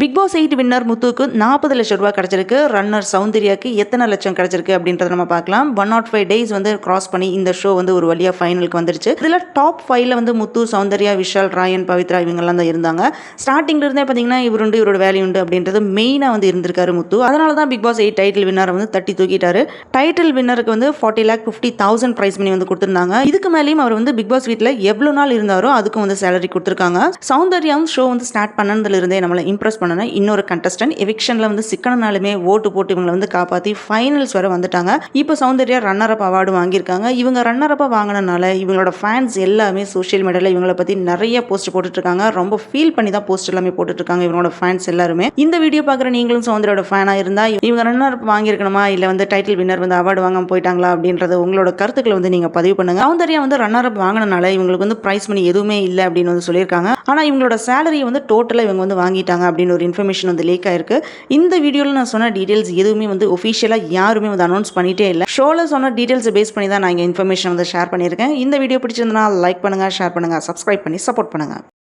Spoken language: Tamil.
பிக் பாஸ் எயிட் வின்னர் முத்துக்கு நாற்பது லட்சம் ரூபா கிடச்சிருக்கு. ரன்னர் சௌந்தர்யாக்கு எத்தனை லட்சம் கிடச்சிருக்கு அப்படின்றத நம்ம பார்க்கலாம். ஒன் நாட் ஃபைவ் டேஸ் வந்து கிராஸ் பண்ணி இந்த ஷோ வந்து ஒரு வழியாக ஃபைனலுக்கு வந்துருச்சு இதில் டாப் ஃபைவ்ல வந்து முத்து சௌந்தர்யா விஷால் ராயன் பவித்ரா இவங்கெல்லாம் தான் இருந்தாங்க. ஸ்டார்டிங்ல இருந்தே பார்த்தீங்கன்னா இவருண்டு இவரோட வேல்யூண்டு அப்படின்றது மெயினாக வந்து இருந்திருக்காரு முத்து. அதனால தான் Big Boss eight title winner வந்து தட்டி தூக்கிட்டாரு. டைட்டில் வின்னருக்கு வந்து forty lakh fifty thousand prize பண்ணி வந்து கொடுத்துருந்தாங்க. இதுக்கு மேலேயும் அவர் வந்து பிக் பாஸ் வீட்டில் எவ்வளோ நாள் இருந்தாரோ அதுக்கும் வந்து சேலரி கொடுத்துருக்காங்க. சௌந்தர்யாவும் ஷோ வந்து ஸ்டார்ட் பண்ணதுல இருந்தே நம்மளை இம்ப்ரெஸ் பண்ணன இன்னொரு கண்டஸ்டன்ட் எவிக்ஷனில் வந்து சிக்கனனாலுமே ஓட்டு போட்டு இவங்களை வந்து காப்பாற்றி ஃபைனல்ஸ் வரை வந்துட்டாங்க. இப்போ சௌந்தர்யா ரன்னர் அப் அவார்டு வாங்கியிருக்காங்க. இவங்க ரன்னர் அப்பா வாங்கினனால இவங்களோட ஃபேன்ஸ் எல்லாமே சோஷியல் மீடியாவில் இவங்களை பற்றி நிறைய போஸ்ட் போட்டுட்டு இருக்காங்க ரொம்ப ஃபீல் பண்ணி தான் போஸ்ட் எல்லாமே போட்டுட்டு இருக்காங்க இவங்களோட ஃபேன்ஸ் எல்லாருமே. இந்த வீடியோ பார்க்குற நீங்களும் சௌந்தர்யோட ஃபேனாக இருந்தால் இவங்க ரன்னர் அப் வாங்கியிருக்கணுமா? இல்லை வந்து டைட்டில் வின்னர் வந்து அவார்டு வாங்க போயிட்டாங்களா? அப்படின்றத உங்களோட கருத்துக்களை வந்து நீங்கள் பதிவு பண்ணுங்க. சௌந்தர்யா வந்து ரன்னர் அப் வாங்கினால இவங்களுக்கு வந்து ப்ரைஸ் மணி எதுவுமே இல்லை அப்படின்னு வந்து சொல்லியிருக்காங்க. ஆனால் இவங்களோட சேலரியை வந்து டோட்டலாக இவங்க வந்து வாங்கிட்டாங்க அப்படின்னு ஒரு இன்ஃபர்மேஷன் வந்து லீக் ஆயிருக்கு. இந்த வீடியோவில் நான் சொன்ன டீட்டெயில்ஸ் எதுவுமே வந்து ஒஃபிஷியலாக யாருமே வந்து அனௌன்ஸ் பண்ணிட்டே இல்லை. ஷோவில் சொன்ன டீட்டெயில்ஸை பேஸ் பண்ணி தான் நான் இங்கே இன்ஃபர்மேஷன் வந்து ஷேர் பண்ணியிருக்கேன். இந்த வீடியோ பிடிச்சிருந்தனா லைக் பண்ணுங்கள் ஷேர் பண்ணுங்கள் சப்ஸ்கிரைப் பண்ணி சப்போர்ட் பண்ணுங்கள்